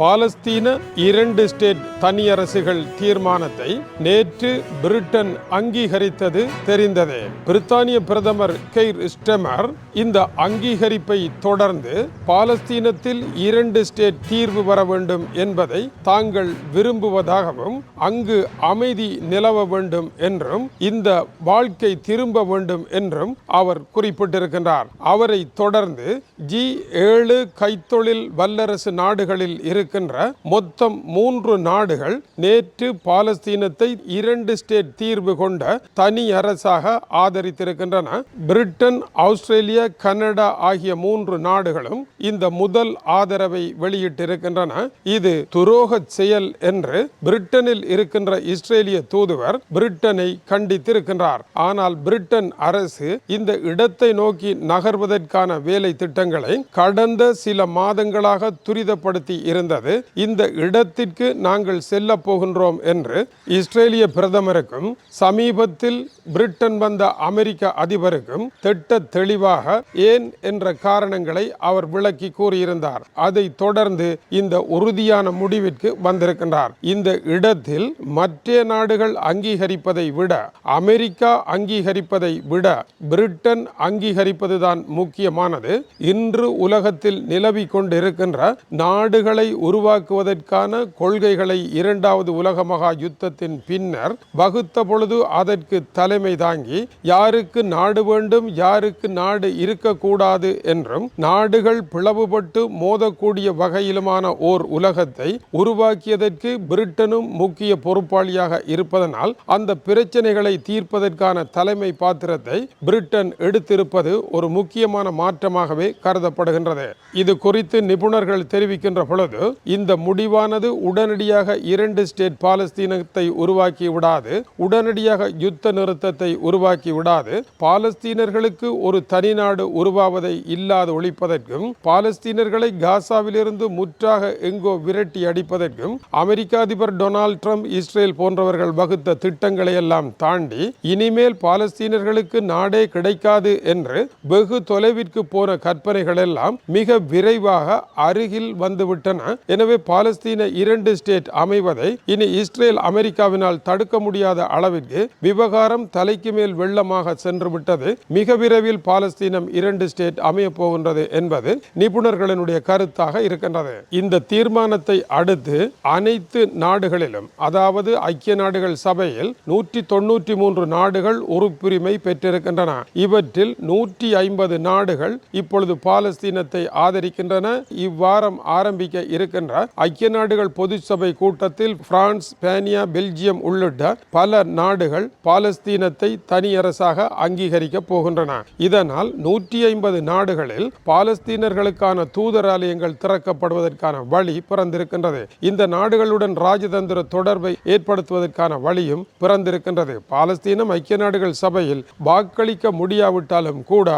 பாலஸ்தீன இரண்டு ஸ்டேட் தனியரசுகள் தீர்மானத்தை நேற்று பிரிட்டன் அங்கீகரித்தது தெரிந்ததே. பிரித்தானிய பிரதமர் கெய்ர் ஸ்டெமர் இந்த அங்கீகரிப்பை தொடர்ந்து பாலஸ்தீனத்தில் இரண்டு ஸ்டேட் தீர்வு வர வேண்டும் என்பதை தாங்கள் விரும்புவதாகவும் அங்கு அமைதி நிலவ வேண்டும் என்றும் இந்த வாழ்க்கை திரும்ப வேண்டும் என்றும் அவர் குறிப்பிட்டிருக்கின்றார். அவரை தொடர்ந்து ஜி ஏழு கைத்தொழில் வல்லரசு நாடுகளில் இருக்கின்ற மொத்தம் மூன்று நாடுகள் நேற்று பாலஸ்தீனத்தை இரண்டு ஸ்டேட் தீர்வு கொண்ட தனி அரசாக ஆதரித்திருக்கின்றன. பிரிட்டன் ஆஸ்திரேலியா கனடா ஆகிய மூன்று நாடுகளும் இந்த முதல் ஆதரவை வெளியிட்டிருக்கின்றன. இது துரோக செயல் என்று பிரிட்டனில் இருக்கின்ற இஸ்ரேலிய தூதுவர் பிரிட்டனை கண்டித்திருக்கின்றார். ஆனால் பிரிட்டன் அரசு இந்த இடத்தை நோக்கி நகர்வதற்கான வேலை திட்டங்களை கடந்த சில மாதங்களாக துரிதப்படுத்தி இருந்தது. இருந்தது. இந்த இடத்திற்கு நாங்கள் செல்ல போகின்றோம் என்று இஸ்ரேலிய பிரதமருக்கும் சமீபத்தில் பிரிட்டன் வந்த அமெரிக்க அதிபருக்கும் திட்ட தெளிவாக ஏன் என்ற காரணங்களை அவர் விளக்கி கூறியிருந்தார். அதை தொடர்ந்து இந்த உறுதியான முடிவிற்கு வந்திருக்கின்றார். இந்த இடத்தில் மற்ற நாடுகள் அங்கீகரிப்பதை விட அமெரிக்கா அங்கீகரிப்பதை விட பிரிட்டன் அங்கீகரிப்பதுதான் முக்கியமானது. இன்று உலகத்தில் நிலவி கொண்டிருக்கின்ற நாடுகளை உருவாக்குவதற்கான கொள்கைகளை இரண்டாவது உலக மகா யுத்தத்தின் பின்னர் வகுத்த பொழுது அதற்கு தலைமை தாங்கி யாருக்கு நாடு வேண்டும் யாருக்கு நாடு இருக்கக்கூடாது என்றும் நாடுகள் பிளவுபட்டு மோதக்கூடிய வகையிலுமான ஓர் உலகத்தை உருவாக்கியதற்கு பிரிட்டனும் முக்கிய பொறுப்பாளியாக இருப்பதனால் அந்த பிரச்சனைகளை தீர்ப்பதற்கான தலைமை பாத்திரத்தை பிரிட்டன் எடுத்திருப்பது ஒரு முக்கியமான மாற்றமாகவே கருதப்படுகின்றது. இது குறித்து நிபுணர்கள் தெரிவிக்கின்ற பொழுது இந்த முடிவானது உடனடியாக இரண்டு ஸ்டேட் பாலஸ்தீனத்தை உருவாக்கி விடாது உடனடியாக யுத்த நிறுத்தத்தை உருவாக்கி விடாது. பாலஸ்தீனர்களுக்கு ஒரு தனி நாடு உருவாவதை இல்லாது ஒழிப்பதற்கும் பாலஸ்தீனர்களை காசாவிலிருந்து முற்றாக எங்கோ விரட்டி அடிப்பதற்கும் அமெரிக்க அதிபர் டொனால்ட் ட்ரம்ப் இஸ்ரேல் போன்றவர்கள் வகுத்த திட்டங்களை எல்லாம் தாண்டி இனிமேல் பாலஸ்தீனர்களுக்கு நாடே கிடைக்காது என்று வெகு தொலைவிற்கு போன கற்பனைகள் எல்லாம் மிக விரைவாக அருகில் வந்துவிட்டன. எனவே பாலஸ்தீன இரண்டு ஸ்டேட் அமைவதை இனி இஸ்ரேல் அமெரிக்காவினால் தடுக்க முடியாத அளவிற்கு விவகாரம் தலைக்கு மேல் வெள்ளமாக சென்று விட்டது மிக விரைவில் பாலஸ்தீனம் இரண்டு ஸ்டேட் அமைய போகின்றது என்பது நிபுணர்களினுடைய கருத்தாக இருக்கின்றது. இந்த தீர்மானத்தை அடுத்து அனைத்து நாடுகளிலும் அதாவது ஐக்கிய நாடுகள் சபையில் நூற்றி தொண்ணூற்றி மூன்று நாடுகள் உறுப்புரிமை பெற்றிருக்கின்றன. இவற்றில் நூற்றி ஐம்பது நாடுகள் இப்பொழுது பாலஸ்தீனத்தை ஆதரிக்கின்றன. இவ்வாரம் ஆரம்பிக்க இருக்கின்ற ஐக்கிய நாடுகள் பொது சபை கூட்டத்தில் பிரான்ஸ் ஸ்பேனியா பெல்ஜியம் உள்ளிட்ட பல நாடுகள் பாலஸ்தீனத்தை தனி அரசாக அங்கீகரிக்க போகின்றன. இதனால் நூற்றி ஐம்பது நாடுகளில் பாலஸ்தீனர்களுக்கான தூதராலயங்கள் திறக்கப்படுவதற்கான வழி பிறந்திருக்கின்றது. இந்த நாடுகளுடன் ராஜதந்திர தொடர்பை ஏற்படுத்துவதற்கான வழியும் பிறந்திருக்கின்றது. பாலஸ்தீனம் ஐக்கிய நாடுகள் சபையில் வாக்களிக்க முடியாவிட்டாலும் கூட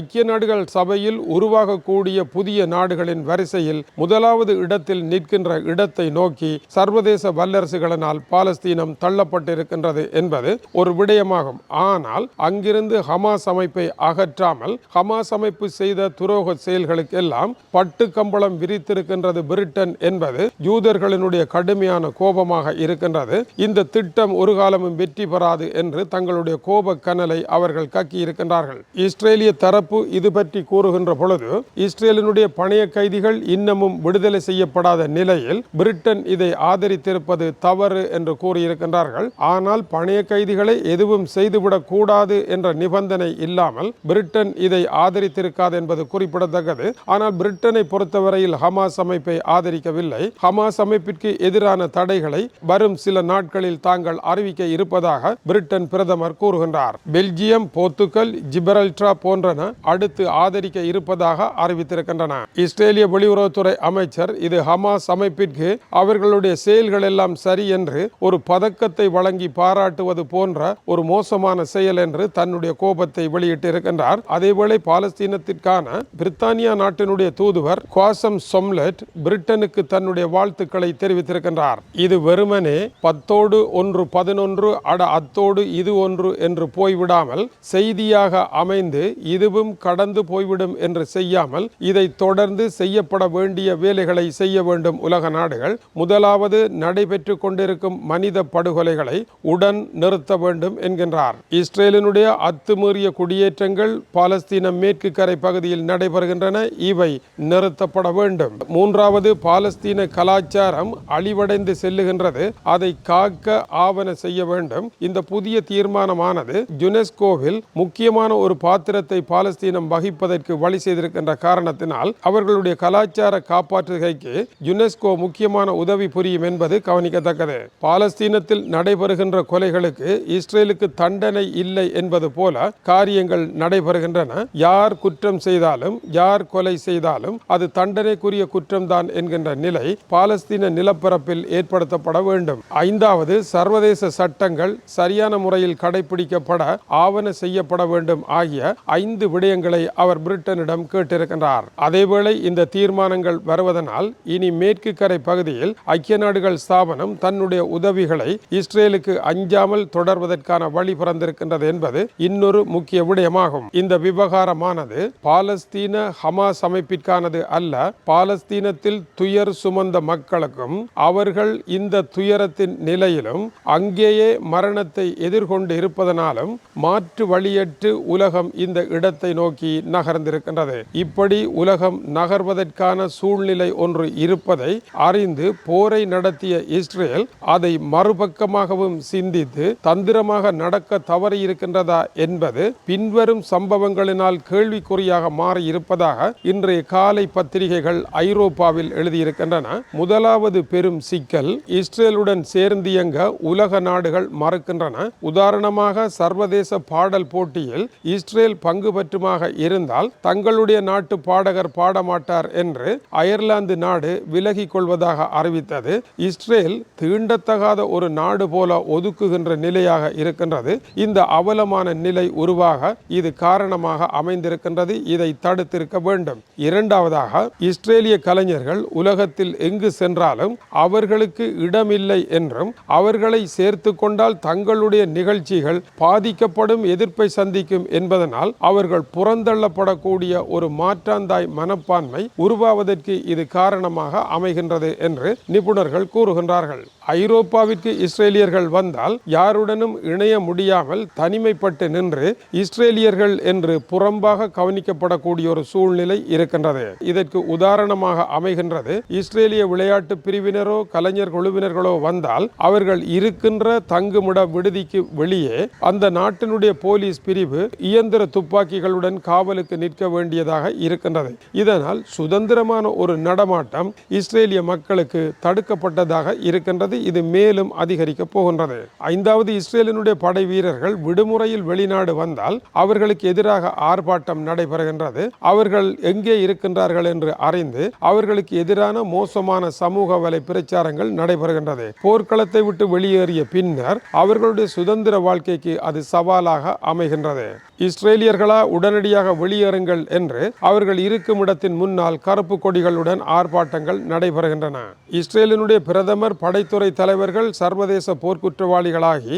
ஐக்கிய நாடுகள் சபையில் உருவாகக்கூடிய புதிய நாடுகளின் வரிசையில் முதலாவது இடத்தில் நிற்கின்ற இடத்தை நோக்கி சர்வதேச வல்லரசுகளினால் பாலஸ்தீனம் தள்ளப்பட்டிருக்கின்றது என்பது ஒரு விடயமாகும். ஆனால் அங்கிருந்து ஹமாஸ் அமைப்பை அகற்றாமல் ஹமாஸ் அமைப்பு செய்த துரோக செயல்களுக்கு எல்லாம் பட்டு கம்பளம் விரித்திருக்கின்றது பிரிட்டன் என்பது யூதர்களினுடைய கடுமையான கோபமாக இருக்கின்றது. இந்த திட்டம் ஒரு காலமும் வெற்றி பெறாது என்று தங்களுடைய கோப கனலை அவர்கள் கக்கி இருக்கின்றார்கள் இஸ்ரேலிய தரப்பு இது பற்றி கூறுகின்ற பொழுது இஸ்ரேலினுடைய பணைய கைதிகள் இன்னமும் விடுதலை செய்ய செய்யப்படாத நிலையில் பிரிட்டன் இதை ஆதரித்திருப்பது தவறு என்று கூறியிருக்கின்றார்கள். ஆனால் பணைய கைதிகளை எதுவும் செய்துவிடக் கூடாது என்ற நிபந்தனை இல்லாமல் பிரிட்டன் இதை ஆதரித்திருக்காது என்பது குறிப்பிடத்தக்கது. ஆனால் பிரிட்டனை பொறுத்தவரையில் ஹமாஸ் அமைப்பை ஆதரிக்கவில்லை. ஹமாஸ் அமைப்பிற்கு எதிரான தடைகளை வரும் சில நாட்களில் தாங்கள் அறிவிக்க இருப்பதாக பிரிட்டன் பிரதமர் கூறுகின்றார். பெல்ஜியம் போர்த்துகல் ஜிபரல்ட்ரா போன்றன அடுத்து ஆதரிக்க இருப்பதாக அறிவித்திருக்கின்றன. இஸ்ரேலிய வெளியுறவுத்துறை அமைச்சர் இது அது ஹமாஸ் அமைப்பிற்கு அவர்களுடைய செயல்கள் எல்லாம் சரி என்று ஒரு பதக்கத்தை வழங்கி பாராட்டுவது போன்ற ஒரு மோசமான செயல் என்று தன்னுடைய கோபத்தை வெளியிட்டிருக்கின்றார். அதேவேளை பாலஸ்தீனத்திற்கான பிரித்தானியா நாட்டினுடைய தூதுவர் குவாசம் சொம்லெட் பிரிட்டனுக்கு தன்னுடைய வாழ்த்துக்களை தெரிவித்திருக்கின்றார். இது வெறுமனே பத்தோடு ஒன்று பதினொன்று அட அத்தோடு இது ஒன்று என்று போய்விடாமல் செய்தியாக அமைந்து இதுவும் கடந்து போய்விடும் என்று செய்யாமல் இதை தொடர்ந்து செய்யப்பட வேண்டிய வேலைகளை செய்ய செய்ய வேண்டும் உலக நாடுகள் முதலாவது நடைபெற்று கொண்டிருக்கும் மனித படுகொலைகளை உடன் நிறுத்த வேண்டும் என்கின்றார். இஸ்ரேலினுடைய அத்துமீறிய குடியேற்றங்கள் பாலஸ்தீன மேற்கு கரை பகுதியில் நடைபெறுகின்றன. இவை நிறுத்தப்பட வேண்டும். மூன்றாவது பாலஸ்தீன கலாச்சாரம் அழிவடைந்து செல்லுகின்றது. அதை காக்க ஆவண செய்ய வேண்டும். இந்த புதிய தீர்மானமானது யுனெஸ்கோவில் முக்கியமான ஒரு பாத்திரத்தை பாலஸ்தீனம் வகிப்பதற்கு வழி செய்திருக்கின்ற காரணத்தினால் அவர்களுடைய கலாச்சார காப்பாற்றுகைக்கு யுனெஸ்கோ முக்கியமான உதவி புரியும் என்பது கவனிக்கத்தக்கது. பாலஸ்தீனத்தில் நடைபெறுகின்ற கொலைகளுக்கு இஸ்ரேலுக்கு தண்டனை இல்லை என்பது போல காரியங்கள் நடைபெறுகின்றன. யார் குற்றம் செய்தாலும் யார் கொலை செய்தாலும் அது தண்டனைக்குரிய குற்றம்தான் என்கின்ற நிலை பாலஸ்தீன நிலப்பரப்பில் ஏற்படுத்தப்பட வேண்டும். ஐந்தாவது சர்வதேச சட்டங்கள் சரியான முறையில் கடைபிடிக்கப்பட ஆவண செய்யப்பட வேண்டும் ஆகிய ஐந்து விடயங்களை அவர் பிரிட்டனிடம் கேட்டிருக்கின்றார். அதேவேளை இந்த தீர்மானங்கள் வருவதனால் இனி மேற்கு கரை பகுதியில் ஐக்கிய நாடுகள் ஸ்தாபனம் தன்னுடைய உதவிகளை இஸ்ரேலுக்கு அஞ்சாமல் தொடர்வதற்கான வழி பிறந்திருக்கின்றது என்பது இன்னொரு முக்கிய விடயமாகும். இந்த விவகாரமானது பாலஸ்தீன ஹமாஸ் அமைப்பிற்கானது அல்ல பாலஸ்தீனத்தில் துயர் சுமந்த மக்களுக்கும் அவர்கள் இந்த துயரத்தின் நிலையிலும் அங்கேயே மரணத்தை எதிர்கொண்டு இருப்பதனாலும் மாற்று வழியற்று உலகம் இந்த இடத்தை நோக்கி நகர்ந்திருக்கின்றது. இப்படி உலகம் நகர்வதற்கான சூழ்நிலை ஒன்று இருப்பதை அறிந்து போரை நடத்திய இஸ்ரேல் அதை மறுபக்கமாகவும் சிந்தித்து தந்திரமாக நடக்க தவறி இருக்கின்றதா என்பது பின்வரும் சம்பவங்களினால் கேள்விக்குறியாக மாறி இருப்பதாக இன்றைய காலை பத்திரிகைகள் ஐரோப்பாவில் எழுதியிருக்கின்றன. முதலாவது பெரும் சிக்கல் இஸ்ரேலுடன் சேர்ந்து இயங்க உலக நாடுகள் மறுக்கின்றன. உதாரணமாக சர்வதேச பாடல் போட்டியில் இஸ்ரேல் பங்கு பற்றுமாக இருந்தால் தங்களுடைய நாட்டு பாடகர் பாடமாட்டார் என்று அயர்லாந்து நாடு விலகிக் கொள்வதாக அறிவித்தது. இஸ்ரேல் தீண்டத்தகாத ஒரு நாடு போல ஒதுக்குகின்ற நிலையாக இருக்கின்றது. இந்த அவலமான நிலை உருவாக இது காரணமாக அமைந்திருக்கின்றது. இதை தடுத்திருக்க வேண்டும். இரண்டாவதாக இஸ்ரேலிய கலைஞர்கள் உலகத்தில் எங்கு சென்றாலும் அவர்களுக்கு இடமில்லை என்றும் அவர்களை சேர்த்து கொண்டால் தங்களுடைய நிகழ்ச்சிகள் பாதிக்கப்படும் எதிர்ப்பை சந்திக்கும் என்பதனால் அவர்கள் புறந்தள்ளப்படக்கூடிய ஒரு மாற்றாந்தாய் மனப்பான்மை உருவாவதற்கு இது காரணமாக அமைகின்றது என்று நிபுணர்கள் கூறுகின்றார்கள். ஐரோப்பாவிற்கு இஸ்ரேலியர்கள் வந்தால் யாருடனும் இணைய முடியாமல் தனிமைப்பட்டு நின்று இஸ்ரேலியர்கள் என்று புறம்பாக கவனிக்கப்படக்கூடிய ஒரு சூழ்நிலை இருக்கின்றது. இதற்கு உதாரணமாக அமைகின்றது இஸ்ரேலிய விளையாட்டு பிரிவினரோ கலைஞர் குழுவினர்களோ வந்தால் அவர்கள் இருக்கின்ற தங்குமிட விடுதிக்கு வெளியே அந்த நாட்டினுடைய போலீஸ் பிரிவு இயந்திர துப்பாக்கிகளுடன் காவலுக்கு நிற்க வேண்டியதாக இருக்கின்றது. இதனால் சுதந்திரமான ஒரு நடமாட்டம் இஸ்ரேலிய மக்களுக்கு தடுக்கப்பட்டதாக இருக்கின்றது. இது மேலும் அதிகரிக்கப் போகின்றது. ஐந்தாவது இஸ்ரேலினுடைய படை வீரர்கள் விடுமுறையில் வெளிநாடு வந்தால் அவர்களுக்கு எதிராக ஆர்ப்பாட்டம் நடைபெறுகின்றது. அவர்கள் எங்கே இருக்கின்றார்கள் என்று அறிந்து அவர்களுக்கு எதிரான மோசமான சமூக வலை பிரச்சாரங்கள் நடைபெறுகின்றது. போர்க்களத்தை விட்டு வெளியேறிய பின்னர் அவர்களுடைய சுதந்திர வாழ்க்கைக்கு அது சவாலாக அமைகின்றது. இஸ்ரேலியர்களா உடனடியாக வெளியேறுங்கள் என்று அவர்கள் இருக்கும் இடத்தின் முன்னால் கருப்பு கொடிகளுடன் போராட்டங்கள் நடைபெறுகின்றன. இஸ்ரேலினுடைய பிரதமர் படைத்துறை தலைவர்கள் சர்வதேச போர்க்குற்றவாளிகளாகி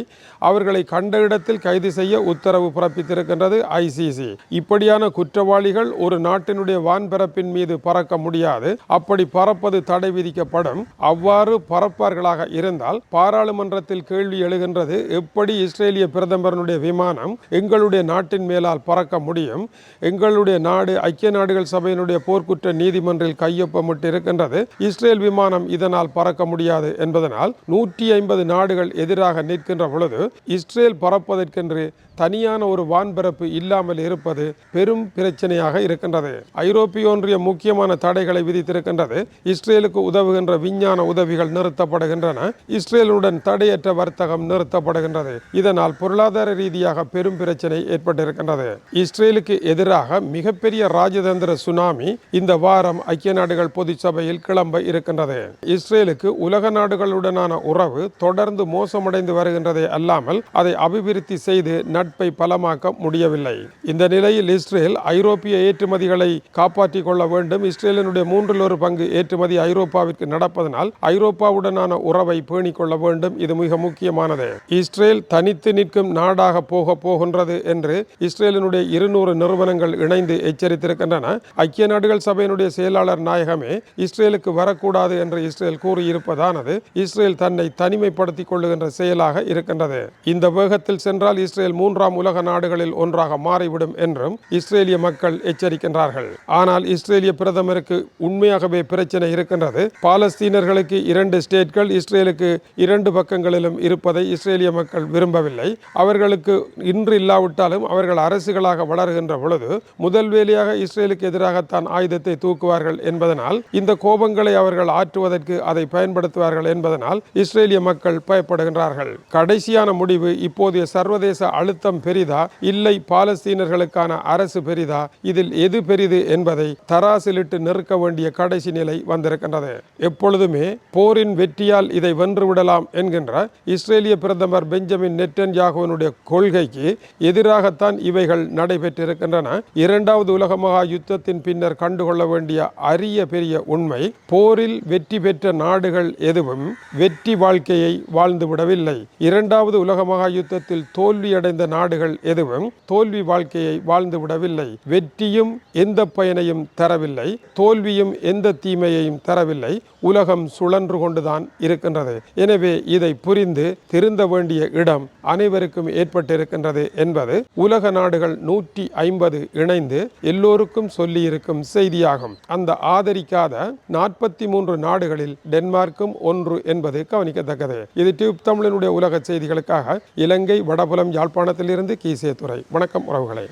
அவர்களை கண்ட இடத்தில் கைது செய்ய உத்தரவு பிறப்பித்திருக்கின்றது ஐசிசி. இப்படியான குற்றவாளிகள் ஒரு நாட்டினுடைய வான்பரப்பின் மீது பறக்க முடியாது. அப்படி பறப்பது தடை விதிக்கப்படும். அவ்வாறு பறப்பார்களாக இருந்தால் பாராளுமன்றத்தில் கேள்வி எழுகின்றது எப்படி இஸ்ரேலிய பிரதமரனுடைய விமானம் எங்களுடைய நாட்டின் மேலால் பறக்க முடியும்? எங்களுடைய நாடு ஐக்கிய நாடுகள் சபையினுடைய போர்க்குற்ற நீதிமன்றில் கையொப்பமிட்டு இருக்கின்றது இஸ்ரேல் விமானம் இதனால் பறக்க முடியாது என்பதனால் நூற்றி ஐம்பது நாடுகள் எதிராக நிற்கின்ற பொழுது இஸ்ரேல் பறப்பதற்கென்று தனியான ஒரு வான்பரப்பு இல்லாமல் இருப்பது பெரும் பிரச்சனையாக இருக்கின்றது. ஐரோப்பிய ஒன்றிய முக்கியமான தடைகளை விதித்திருக்கின்றது. இஸ்ரேலுக்கு உதவுகின்ற விஞ்ஞான உதவிகள் நிறுத்தப்படுகின்றன. இஸ்ரேலுடன் தடையற்ற வர்த்தகம் நிறுத்தப்படுகின்றது. இதனால் பொருளாதார ரீதியாக பெரும் பிரச்சனை ஏற்பட்டிருக்கின்றது. இஸ்ரேலுக்கு எதிராக மிகப்பெரிய ராஜதந்திர சுனாமி இந்த வாரம் ஐக்கிய நாடுகள் பொதுச் சபையில் கிளம்ப இருக்கின்றது. இஸ்ரேலுக்கு உலக நாடுகளுடனான உறவு தொடர்ந்து மோசமடைந்து வருகின்றதை அல்லாமல் அதை அபிவிருத்தி செய்து நட்பை பலமாக்க முடியவில்லை. இந்த நிலையில் இஸ்ரேல் ஐரோப்பிய ஏற்றுமதிகளை காப்பாற்றிக் கொள்ள வேண்டும். இஸ்ரேலினுடைய மூன்றில் ஒரு பங்கு ஏற்றுமதி ஐரோப்பாவிற்கு நடப்பதனால் ஐரோப்பாவுடனான உறவை பேணிக் கொள்ள வேண்டும். இது மிக முக்கியமானது. இஸ்ரேல் தனித்து நிற்கும் நாடாக போக போகின்றது என்று இஸ்ரேலினுடைய இருநூறு நிறுவனங்கள் இணைந்து எச்சரித்திருக்கின்றன. ஐக்கிய நாடுகள் சபையினுடைய செயலாளர் நாயகமே இஸ்ரேலுக்கு வரக்கூடாது என்று இஸ்ரேல் கூறியிருப்பதானது இஸ்ரேல் தன்னை தனிமைப்படுத்திக் கொள்ளுகின்ற செயலாக இருக்கின்றது. இந்த வேகத்தில் சென்றால் இஸ்ரேல் மூன்றாம் உலக நாடுகளில் ஒன்றாக மாறிவிடும் என்றும் இஸ்ரேலிய மக்கள் எச்சரிக்கின்றார்கள். ஆனால் இஸ்ரேலிய பிரதமருக்கு உண்மையாகவே பிரச்சனை இருக்கின்றது. பாலஸ்தீனர்களுக்கு இரண்டு ஸ்டேட்கள் இஸ்ரேலுக்கு இரண்டு பக்கங்களிலும் இருப்பதை இஸ்ரேலிய மக்கள் விரும்பவில்லை. அவர்களுக்கு இன்று இல்லாவிட்டாலும் அவர்கள் அரசுகளாக வளர்கின்ற பொழுது முதல் வேலையாக இஸ்ரேலுக்கு எதிராகத்தான் ஆயுதத்தை தூக்குவார்கள் என்பதனால் இந்த கோபங்களை அவர்கள் ஆற்றுவதற்கு அதை பயன்படுத்துவார்கள் என்பதனால் இஸ்ரேலிய மக்கள் பயப்படுகின்றார்கள். கடைசியான முடிவு இப்போதைய சர்வதேச அழுத்தம் பெரிதா? இல்லை பாலஸ்தீனர்களுக்கான அரசு பெரிதா? இதில் எது பெரிது என்பதை தராசிலிட்டு நிறுக்க வேண்டிய கடைசி நிலை வந்திருக்கின்றது. எப்பொழுதுமே போரின் வெற்றியால் இதை வென்றுவிடலாம் என்கின்ற இஸ்ரேலிய பிரதமர் பெஞ்சமின் நெட்டன்யாகுவனுடைய கொள்கைக்கு எதிராகத்தான் இவைகள் நடைபெற்றிருக்கின்றன. இரண்டாவது உலக மகா யுத்தத்தின் பின்னர் கண்டுகொள்ள வேண்டிய அரிய பெரிய உண்மை போரில் வெற்றி பெற்ற நாடுகள் எதுவும் வெற்றி வாழ்க்கையை வாழ்ந்துவிடவில்லை. இரண்டாவது உலக மகா யுத்தத்தில் தோல்வியடைந்த நாடுகள் எதுவும் தோல்வி வாழ்க்கையை வாழ்ந்துவிடவில்லை. வெற்றியும் எந்த பயனையும் தரவில்லை. தோல்வியும் எந்த தீமையையும் தரவில்லை. உலகம் சுழன்று கொண்டுதான் இருக்கின்றது. எனவே இதை புரிந்து திருந்த வேண்டிய இடம் அனைவருக்கும் ஏற்பட்டிருக்கின்றது என்பது உலக நாடுகள் நூற்றி ஐம்பது இணைந்து எல்லோருக்கும் சொல்லியிருக்கும் செய்தியாகும். அந்த ஆதரிக்காத நாற்பத்தி மூன்று நாடுகளில் டென்மார்க்கும் ஒன்று என்பது கவனிக்கத்தக்கது. இது டியூப் தமிழனுடைய உலக செய்திகளுக்காக இலங்கை வடபுலம் யாழ்ப்பாணத்திலிருந்து கீசே துறை வணக்கம் உறவுகளே.